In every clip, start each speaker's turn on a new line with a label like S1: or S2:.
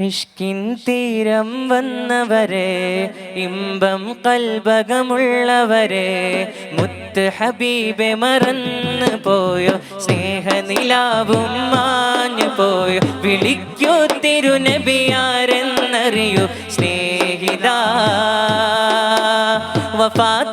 S1: ഇഷ്കിൻ തീരം വന്നവരെ ഇമ്പം കൽബകമുള്ളവരെ മുത്ത് ഹബീബെ മറന്നു പോയോ സ്നേഹനിലാവും മാഞ്ഞു പോയോ വിളിക്കോ തിരുനബിയാരെന്നറിയൂ സ്നേഹിത വഫാത്തിൻ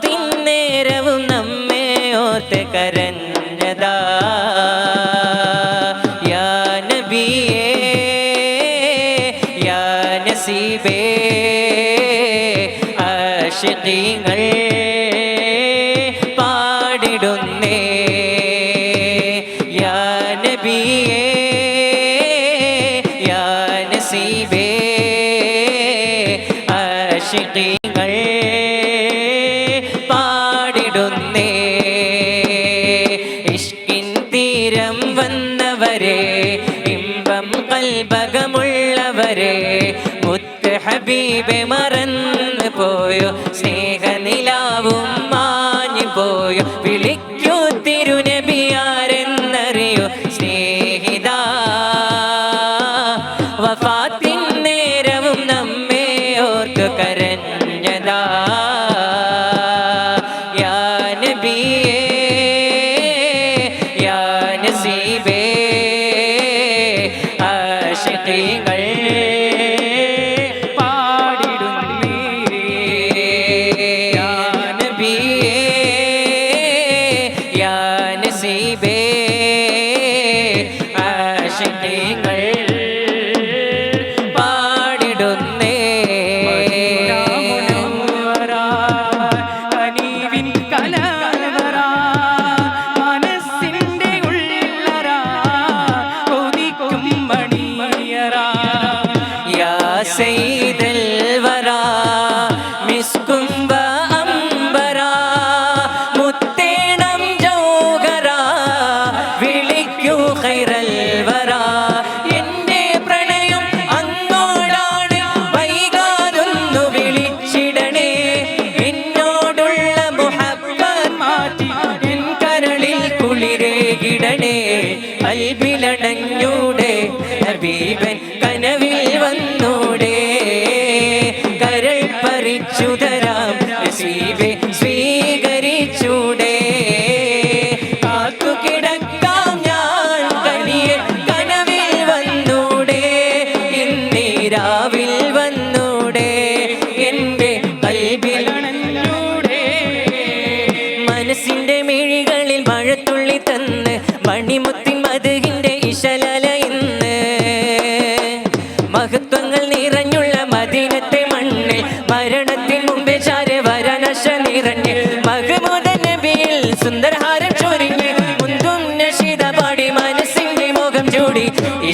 S1: ആശിഖീങ്ങൾ പാടിടുന്നേ. യാ നബിയേ യാ നസീബേ പാടിടുന്നേ. ഇഷ്കിൻ തീരം വന്നവരെ ഇമ്പം കൽബകമുള്ളവരെ മുത്ത് ഹബീബെ മറന്നു പോയോ? സ്നേഹനിലാവും മാഞ്ഞു പോയോ? വിളിക്കൂ തിരുനബിയാരെന്നറിയോ? സ്നേഹിത വഫാത്തിൻ നേരവും നമ്മെ ഓർത്തു കരഞ്ഞതാ. യാ 酒店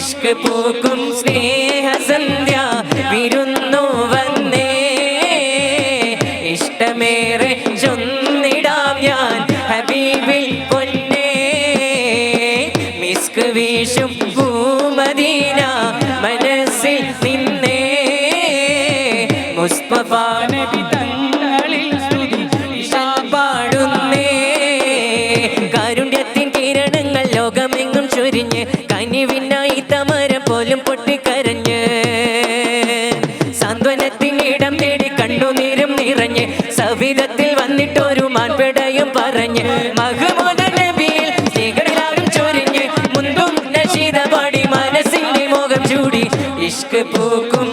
S1: ഇഷ്ക് പൂക്കും സ്നേഹസന്ധ്യ വിരുന്നു വന്നേ. ഇഷ്ടമേറെ ചൊന്നിടാം ഞാൻ ഹബീബിൽ പൊന്നേ. മിസ്ക് വീശും ഭൂമദീന മനസ്സിൽ നിന്നേ. മുസ്തഫ നബി തങ്ങളിൽ പാടുന്നേ. കാരുണ്യത്തിൻ കിരണങ്ങൾ ലോകമെങ്ങും ചൊരിഞ്ഞ് കനിവിനായി സാന്ത്വനത്തിനിടം തേടി കണ്ണുനീരും നിറഞ്ഞ് സവിധത്തിൽ വന്നിട്ടൊരു മാൻപടയും പറഞ്ഞ് മഹമൂദ നബിയിൽ സ്ത്രീകളെല്ലാവരും ചൊരിഞ്ഞ് മുൻപും നശീത പാടി മനസ്സിന്റെ മുഖം ചൂടി ഇഷ്ക് പൂക്കും